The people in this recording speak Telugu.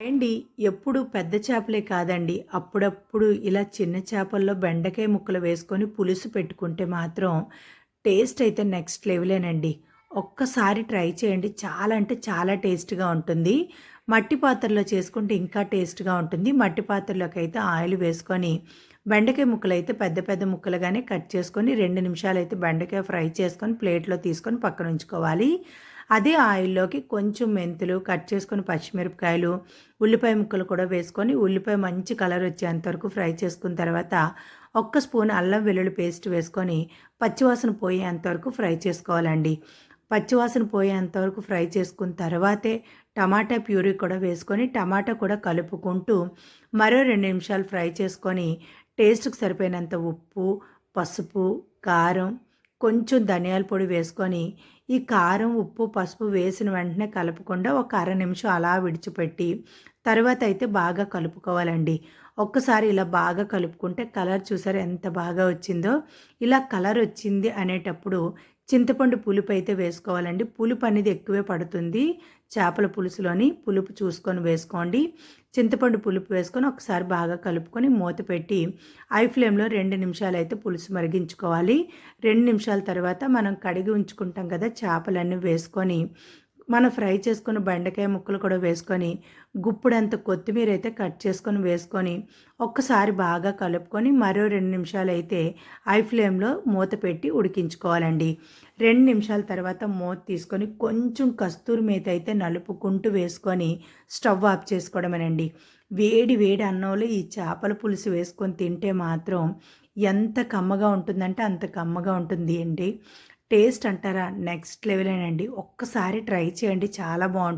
ఏండి ఎప్పుడు పెద్ద చేపలే కాదండి. అప్పుడప్పుడు ఇలా చిన్న చేపల్లో బెండకాయ ముక్కలు వేసుకొని పులుసు పెట్టుకుంటే మాత్రం టేస్ట్ అయితే నెక్స్ట్ లెవెలేనండి. ఒక్కసారి ట్రై చేయండి. చాలా అంటే చాలా టేస్ట్గా ఉంటుంది. మట్టి పాత్రలో చేసుకుంటే ఇంకా టేస్ట్గా ఉంటుంది. మట్టి పాత్రలోకి అయితే ఆయిల్ వేసుకొని బెండకాయ ముక్కలు అయితే పెద్ద పెద్ద ముక్కలుగానే కట్ చేసుకొని రెండు నిమిషాలు అయితే బెండకాయ ఫ్రై చేసుకొని ప్లేట్లో తీసుకొని పక్కన ఉంచుకోవాలి. అదే ఆయిల్లోకి కొంచెం మెంతులు కట్ చేసుకొని పచ్చిమిరపకాయలు ఉల్లిపాయ ముక్కలు కూడా వేసుకొని ఉల్లిపాయ మంచి కలర్ వచ్చేంత వరకు ఫ్రై చేసుకున్న తర్వాత ఒక్క స్పూన్ అల్లం వెల్లుల్లి పేస్ట్ వేసుకొని పచ్చివాసన పోయేంతవరకు ఫ్రై చేసుకోవాలండి. పచ్చివాసన పోయేంతవరకు ఫ్రై చేసుకున్న తర్వాతే టమాటా ప్యూరీ కూడా వేసుకొని టమాటా కూడా కలుపుకుంటూ మరో రెండు నిమిషాలు ఫ్రై చేసుకొని టేస్ట్కి సరిపోయినంత ఉప్పు పసుపు కారం కొంచెం ధనియాల పొడి వేసుకొని ఈ కారం ఉప్పు పసుపు వేసిన వెంటనే కలపకుండా ఒక అర నిమిషం అలా విడిచిపెట్టి తర్వాత అయితే బాగా కలుపుకోవాలండి. ఒక్కసారి ఇలా బాగా కలుపుకుంటే కలర్ చూసారు ఎంత బాగా వచ్చిందో? ఇలా కలర్ వచ్చింది అనేటప్పుడు చింతపండు పులుపు అయితే వేసుకోవాలండి. పులుపు అనేది ఎక్కువే పడుతుంది. చేపల పులుసులోని పులుపు చూసుకొని వేసుకోండి. చింతపండు పులుపు వేసుకొని ఒకసారి బాగా కలుపుకొని మూత పెట్టి ఐ ఫ్లేమ్లో రెండు నిమిషాలు అయితే పులుసు మరిగించుకోవాలి. రెండు నిమిషాల తర్వాత మనం కడిగి ఉంచుకుంటాం కదా చేపలన్నీ వేసుకొని మనం ఫ్రై చేసుకున్న బెండకాయ ముక్కలు కూడా వేసుకొని గుప్పుడంత కొత్తిమీర అయితే కట్ చేసుకొని వేసుకొని ఒక్కసారి బాగా కలుపుకొని మరో రెండు నిమిషాలు అయితే ఐ ఫ్లేమ్లో మూత పెట్టి ఉడికించుకోవాలండి. రెండు నిమిషాల తర్వాత మూత తీసుకొని కొంచెం కస్తూరి మేత అయితే నలుపుకుంటూ వేసుకొని స్టవ్ ఆఫ్ చేసుకోవడమేనండి. వేడి వేడి అన్నంలో ఈ చేపల పులుసు వేసుకొని తింటే మాత్రం ఎంత కమ్మగా ఉంటుందంటే అంత కమ్మగా ఉంటుంది అండి. టేస్ట్ అంటారా? నెక్స్ట్ లెవెల్ అండి ఒక్కసారి ట్రై చేయండి. చాలా బాగుంటుంది.